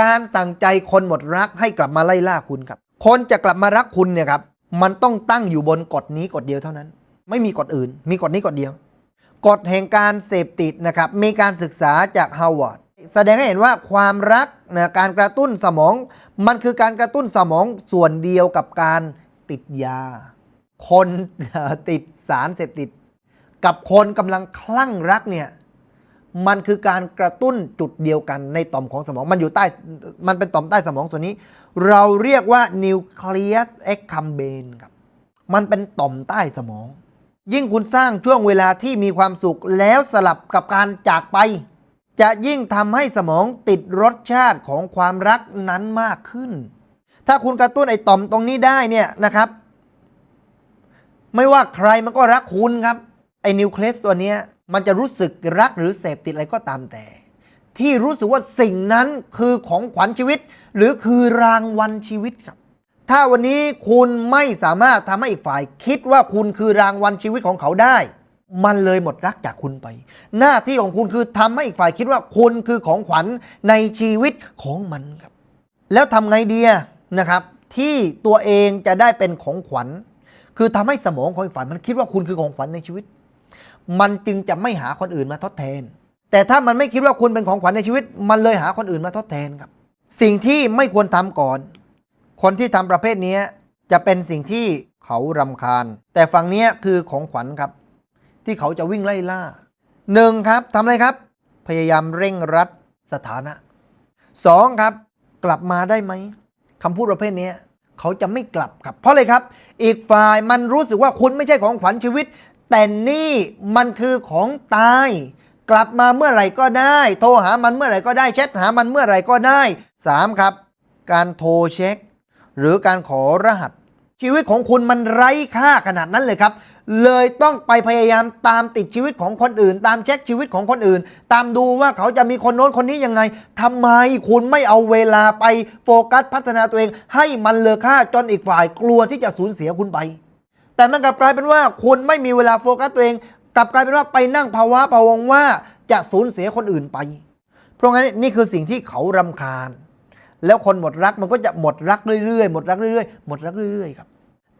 การสั่งใจคนหมดรักให้กลับมาไล่ล่าคุณครับ คนจะกลับมารักคุณเนี่ยครับ มันต้องตั้งอยู่บนกฎนี้กฎเดียวเท่านั้น ไม่มีกฎอื่น มีกฎนี้กฎเดียว กฎแห่งการเสพติดนะครับ มีการศึกษาจากฮาวาร์ดแสดงให้เห็นว่าความรักนะการกระตุ้นสมอง มันคือการกระตุ้นสมองส่วนเดียวกับการติดยา คนติดสารเสพติด กับคนกำลังคลั่งรักเนี่ย มันคือการกระตุ้นจุดเดียวกันในต่อมของสมอง มันอยู่ใต้ มันเป็นต่อมใต้สมองส่วนนี้ เราเรียกว่านิวเคลียสเอ็กคัมเบนครับ มันเป็นต่อมใต้สมอง ยิ่งคุณสร้างช่วงเวลาที่มีความสุขแล้วสลับกับการจากไป จะยิ่งทำให้สมองติดรสชาติของความรักนั้นมากขึ้น ถ้าคุณกระตุ้นไอ้ต่อมตรงนี้ได้เนี่ยนะครับ ไม่ว่าใครมันก็รักคุณครับไอ้นิวเคลียสตัวเนี้ย มันจะรู้สึกรักหรือเสพติดอะไรก็ตามแต่ ที่รู้สึกว่าสิ่งนั้นคือของขวัญชีวิต หรือคือรางวัลชีวิตครับ ถ้าวันนี้คุณไม่สามารถทำให้อีกฝ่าย คิดว่าคุณคือรางวัลชีวิตของเขาได้ มันเลยหมดรักจากคุณไป หน้าที่ของคุณคือทำให้อีกฝ่ายคิดว่าคุณคือของขวัญในชีวิตของมันครับ แล้วทำไงดีนะครับ ที่ตัวเองจะได้เป็นของขวัญ คือทำให้สมองของอีกฝ่ายมันคิดว่าคุณคือของขวัญในชีวิต มันจึงจะไม่หาคนอื่นมาทดแทน แต่ถ้ามันไม่คิดว่าคุณเป็นของขวัญในชีวิต มันเลยหาคนอื่นมาทดแทนครับ สิ่งที่ไม่ควรทำก่อน คนที่ทำประเภทนี้จะเป็นสิ่งที่เขารำคาญ แต่ฝั่งนี้คือของขวัญครับ ที่เขาจะวิ่งไล่ล่าหนึ่งครับทำอะไรครับ พยายามเร่งรัดสถานะสองครับ กลับมาได้ไหมคำพูดประเภทนี้เขาจะไม่กลับครับ เพราะเลยครับ อีกฝ่ายมันรู้สึกว่าคุณไม่ใช่ของขวัญชีวิต แต่นี่มันคือของตาย กลับมาเมื่อไหร่ก็ได้ โทรหามันเมื่อไหร่ก็ได้แชทหามันเมื่อไหร่ก็ได้สามครับ การโทรเช็ค หรือการขอรหัส ชีวิตของคุณมันไร้ค่าขนาดนั้นเลยครับ เลยต้องไปพยายามตามติดชีวิตของคนอื่น ตามเช็คชีวิตของคนอื่น ตามดูว่าเขาจะมีคนโน้นคนนี้ยังไงทำไมคุณไม่เอาเวลาไปโฟกัสพัฒนาตัวเอง ให้มันเลอค่าจนอีกฝ่ายกลัวที่จะสูญเสียคุณไป แต่มันกลับกลายเป็นว่าคุณไม่มีเวลาโฟกัสตัวเอง กลับกลายเป็นว่าไปนั่งภาวะพะวงว่าจะสูญเสียคนอื่นไป เพราะงั้นนี่คือสิ่งที่เขารำคาญ แล้วคนหมดรักมันก็จะหมดรักเรื่อยๆ หมดรักเรื่อยๆ หมดรักเรื่อยๆ ครับ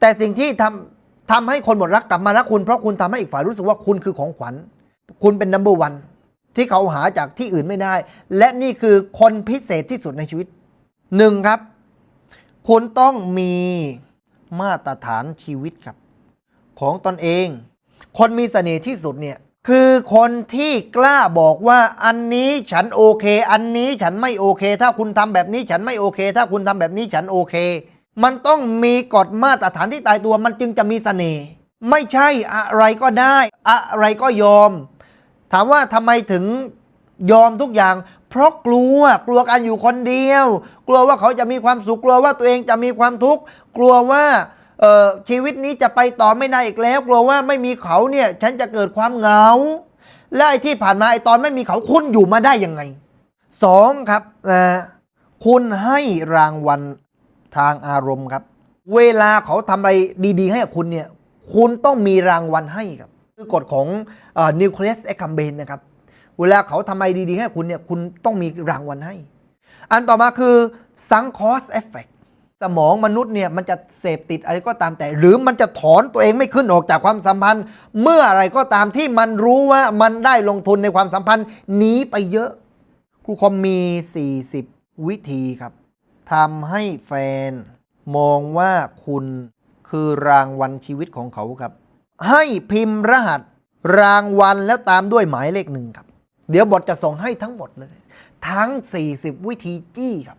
แต่สิ่งที่ทำทำให้คนหมดรักกลับมารักคุณ เพราะคุณทำให้อีกฝ่ายรู้สึกว่าคุณคือของขวัญ คุณเป็นนัมเบอร์วันที่เขาหาจากที่อื่นไม่ได้ และนี่คือคนพิเศษที่สุดในชีวิตหนึ่งครับ คุณต้องมีมาตรฐานชีวิตครับ ของตนเอง คนมีเสน่ห์ที่สุดเนี่ยคือคนที่กล้าบอกว่าอันนี้ฉันโอเค อันนี้ฉันไม่โอเค ถ้าคุณทำแบบนี้ฉันไม่โอเค ถ้าคุณทำแบบนี้ฉันโอเค มันต้องมีกฎมาตรฐานที่ตายตัวมันจึงจะมีเสน่ห์ไม่ใช่อะไรก็ได้ อะไรก็ยอม ถามว่าทำไมถึงยอมทุกอย่าง เพราะกลัวกลัวการอยู่คนเดียว กลัวว่าเขาจะมีความสุขกลัวว่าตัวเองจะมีความทุกข์กลัวว่า เอ่อชีวิตนี้จะไปต่อไม่ได้อีกแล้วกลัวว่าไม่มีเขาเนี่ยฉันจะเกิดความเหงา และไอ้ที่ผ่านมาไอ้ตอนไม่มีเขาคุณอยู่มาได้ยังไงสองครับนะคุณให้รางวัลทางอารมณ์ครับ เวลาเขาทำอะไรดี ๆ ให้กับคุณเนี่ยคุณต้องมีรางวัลให้ครับ คือกฎของนิวเคลียสเอ็กคัมเบนนะครับ เวลาเขาทำอะไรดี ๆ ให้คุณเนี่ยคุณต้องมีรางวัลให้ อันต่อมาคือซังคอสเอฟเฟก สมองมนุษย์เนี่ยมันจะเสพติดอะไรก็ตามแต่ หรือมันจะถอนตัวเองไม่ขึ้นออกจากความสัมพันธ์ เมื่ออะไรก็ตามที่มันรู้ว่ามันได้ลงทุนในความสัมพันธ์นี้ไปเยอะครูคอมมี 40 วิธีครับทำให้แฟน มองว่าคุณคือรางวัลชีวิตของเขาครับ ให้พิมพ์รหัสรางวัลแล้วตามด้วยหมายเลขหนึ่งครับ เดี๋ยวบทจะส่งให้ทั้งหมดเลย ทั้ง 40 วิธีจี้ครับ